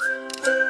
Música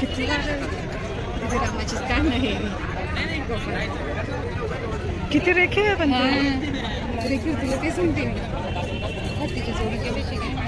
किती रामाचीच काय नाही किती रेखे आहे पण ते? देखील तुला ते सांगते मी हत्तीची जोडी काय?